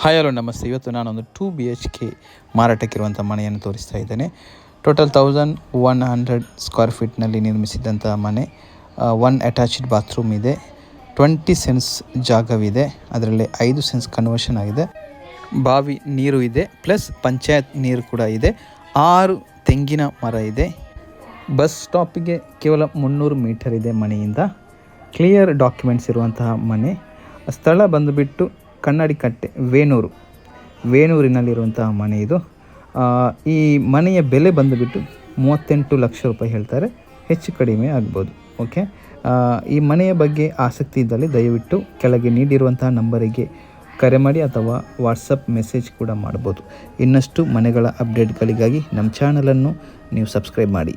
Hi hello ನಮಸ್ತೆ. ಇವತ್ತು ನಾನೊಂದು ಟೂ ಬಿ ಎಚ್ ಕೆ ಮಾರಾಟಕ್ಕಿರುವಂಥ ಮನೆಯನ್ನು ತೋರಿಸ್ತಾ ಇದ್ದೇನೆ. Total thousand one hundred square ಫೀಟ್ನಲ್ಲಿ ನಿರ್ಮಿಸಿದಂಥ ಮನೆ ಒನ್ ಅಟ್ಯಾಚ್ಡ್ ಬಾತ್ರೂಮ್ ಇದೆ. ಟ್ವೆಂಟಿ ಸೆನ್ಸ್ ಜಾಗವಿದೆ. ಅದರಲ್ಲಿ ಐದು ಸೆನ್ಸ್ ಕನ್ವರ್ಷನ್ ಆಗಿದೆ. ಬಾವಿ ನೀರು ಇದೆ ಪ್ಲಸ್ ಪಂಚಾಯತ್ ನೀರು ಕೂಡ ಇದೆ. ಆರು ತೆಂಗಿನ ಮರ ಇದೆ. ಬಸ್ ಸ್ಟಾಪಿಗೆ ಕೇವಲ ಮುನ್ನೂರು ಮೀಟರ್ ಇದೆ ಮನೆಯಿಂದ. ಕ್ಲಿಯರ್ ಡಾಕ್ಯುಮೆಂಟ್ಸ್ ಇರುವಂತಹ ಮನೆ. ಸ್ಥಳ ಬಂದುಬಿಟ್ಟು ಕನ್ನಡಿ ಕಟ್ಟೆ ವೇಣೂರು ವೇಣೂರಿನಲ್ಲಿರುವಂತಹ ಮನೆ ಇದು. ಈ ಮನೆಯ ಬೆಲೆ ಬಂದುಬಿಟ್ಟು ಮೂವತ್ತೆಂಟು ಲಕ್ಷ ರೂಪಾಯಿ ಹೇಳ್ತಾರೆ. ಹೆಚ್ಚು ಕಡಿಮೆ ಆಗ್ಬೋದು, ಓಕೆ? ಈ ಮನೆಯ ಬಗ್ಗೆ ಆಸಕ್ತಿ ಇದ್ದಲ್ಲಿ ದಯವಿಟ್ಟು ಕೆಳಗೆ ನೀಡಿರುವಂತಹ ನಂಬರಿಗೆ ಕರೆ ಮಾಡಿ ಅಥವಾ ವಾಟ್ಸಪ್ ಮೆಸೇಜ್ ಕೂಡ ಮಾಡ್ಬೋದು. ಇನ್ನಷ್ಟು ಮನೆಗಳ ಅಪ್ಡೇಟ್ಗಳಿಗಾಗಿ ನಮ್ಮ ಚಾನಲನ್ನು ನೀವು ಸಬ್ಸ್ಕ್ರೈಬ್ ಮಾಡಿ.